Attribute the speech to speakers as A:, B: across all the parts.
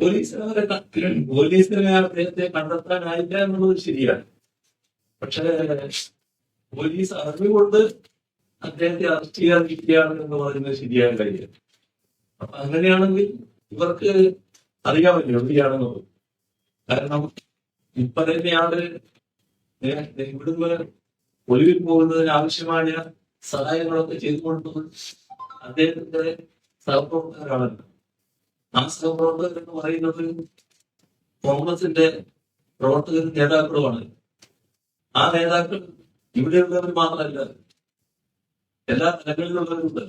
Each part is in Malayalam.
A: പോലീസുകാരെ ക- പോലീസിനെ അദ്ദേഹത്തെ കണ്ടെത്താനായില്ല എന്നുള്ളത് ശരിയാണ്. പക്ഷേ പോലീസ് അറിവുകൊണ്ട് അദ്ദേഹത്തെ അറസ്റ്റ് ചെയ്യാതിരിക്കുകയാണ് എന്ന് പറയുന്നത് ശരിയായ കാര്യം അപ്പൊ അങ്ങനെയാണെങ്കിൽ ഇവർക്ക് അറിയാമല്ലോ എവിടെയാണെന്നുള്ളത്. കാരണം ഇപ്പൊ തന്നെയാണ് ഇവിടുന്ന് ഒളിവിൽ പോകുന്നതിന് ആവശ്യമായ സഹായങ്ങളൊക്കെ ചെയ്തുകൊണ്ടത് അദ്ദേഹത്തിന്റെ സഹപ്രവർത്തകരാണല്ലോ. ആ സഹപ്രവർത്തകർ എന്ന് പറയുന്നത് കോൺഗ്രസിന്റെ പ്രവർത്തകരും നേതാക്കളുമാണ്. ആ നേതാക്കൾ ഇവിടെയുള്ളവർ മാത്രമല്ല എല്ലാ തലങ്ങളിലുള്ളവരുണ്ട്.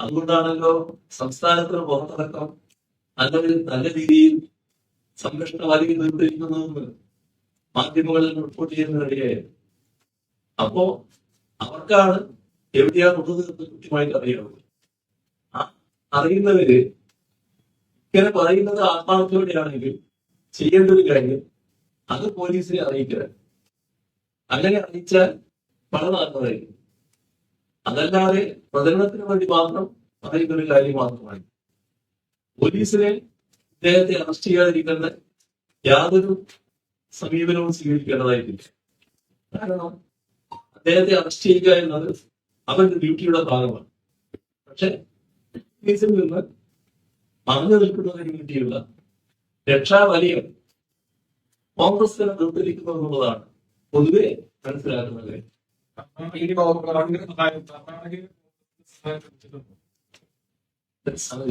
A: അതുകൊണ്ടാണല്ലോ സംസ്ഥാനത്തിന് പുറത്തടക്കം അല്ലെങ്കിൽ നല്ല രീതിയിൽ സംരക്ഷണ സംരക്ഷണവാദികൾ നിർദ്ദേശിക്കുന്നതെന്ന് മാധ്യമങ്ങളിൽ റിപ്പോർട്ട് ചെയ്യുന്നതിനിടയായത് അപ്പോ അവർക്കാണ് എവിടെയാണ് ഉള്ളത് കൃത്യമായിട്ട് അറിയാവുന്നത് ആ അറിയുന്നവര് ഇങ്ങനെ പറയുന്നത് ആത്മാർത്ഥയോടെയാണെങ്കിൽ ചെയ്യേണ്ട ഒരു കാര്യം അത് പോലീസിനെ അറിയിക്കുക. അങ്ങനെ അറിയിച്ചാൽ വളരെ നല്ലതായിരിക്കും അതല്ലാതെ പ്രചരണത്തിന് വേണ്ടി മാത്രം പറയുന്ന ഒരു കാര്യം മാത്രമാണ്. പോലീസിനെ ഇദ്ദേഹത്തെ അറസ്റ്റ് ചെയ്യാതിരിക്കേണ്ട യാതൊരു സമീപനവും സ്വീകരിക്കേണ്ടതായിട്ടില്ല. കാരണം അദ്ദേഹത്തെ അറസ്റ്റ് ചെയ്യുക എന്നത് അവന്റെ ഡ്യൂട്ടിയുടെ ഭാഗമാണ്. പക്ഷെ പോലീസിൽ നിന്ന് മറഞ്ഞു നിൽക്കുന്നതിന് വേണ്ടിയുള്ള രക്ഷാവലയം കോൺഗ്രസിനെ നിർത്തിരിക്കുന്നു എന്നുള്ളതാണ് പൊതുവെ മനസ്സിലാക്കുന്നത്?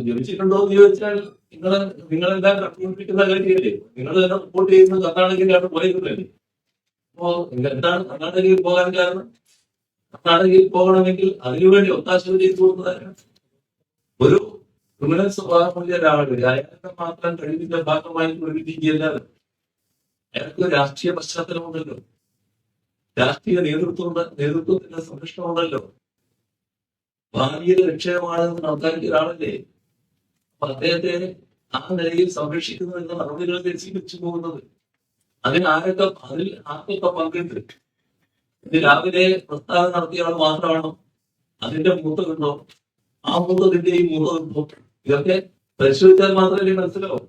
A: ജനിച്ചിട്ടുണ്ടോ എന്ന് ചോദിച്ചാൽ നിങ്ങൾ നിങ്ങളെല്ലാം കണ്ടുകൊണ്ടിരിക്കുന്ന കാര്യമല്ലേ? നിങ്ങൾ തന്നെ റിപ്പോർട്ട് ചെയ്യുന്ന കർണാടകയിലാണ് പോയതല്ലേ അപ്പോ നിങ്ങൾ എന്താണ് കർണാടകയിൽ പോകാൻ കാരണം? കർണാടകയിൽ പോകണമെങ്കിൽ അതിനുവേണ്ടി ഒത്താശ ചെയ്തു കൊടുത്തതായിരുന്നു ഒരു ക്രിമിനൽ സ്വഭാവമുള്ള ഒരാൾ അയാളുടെ മാത്രം കഴിവിന്റെ ഭാഗമായി പ്രകടിപ്പിക്കുകയല്ലാതെ അയാൾക്ക് രാഷ്ട്രീയ പശ്ചാത്തലമുണ്ടല്ലോ. രാഷ്ട്രീയ നേതൃത്വം നേതൃത്വത്തിന്റെ സംരക്ഷണമുണ്ടല്ലോ. ഭാവിയുടെ ലക്ഷ്യമാണെന്ന് നടത്താൻ ഒരാളല്ലേ? അപ്പൊ അദ്ദേഹത്തെ ആ നിലയിൽ എന്ന നടപടികൾ തിരിച്ചു പോകുന്നത്. അതിന് ആരൊക്കെ അതിൽ ആർക്കൊക്കെ പങ്കുണ്ട്? ഇത് രാവിലെ പ്രസ്താവന നടത്തിയ ആൾ മാത്രമാണോ? അതിന്റെ മൂത്തമുണ്ടോ ആ മൂത്തതിന്റെയും മൂത്തതുണ്ടോ ഇതൊക്കെ പരിശോധിച്ചാൽ മാത്രമല്ലേ മനസ്സിലാവും.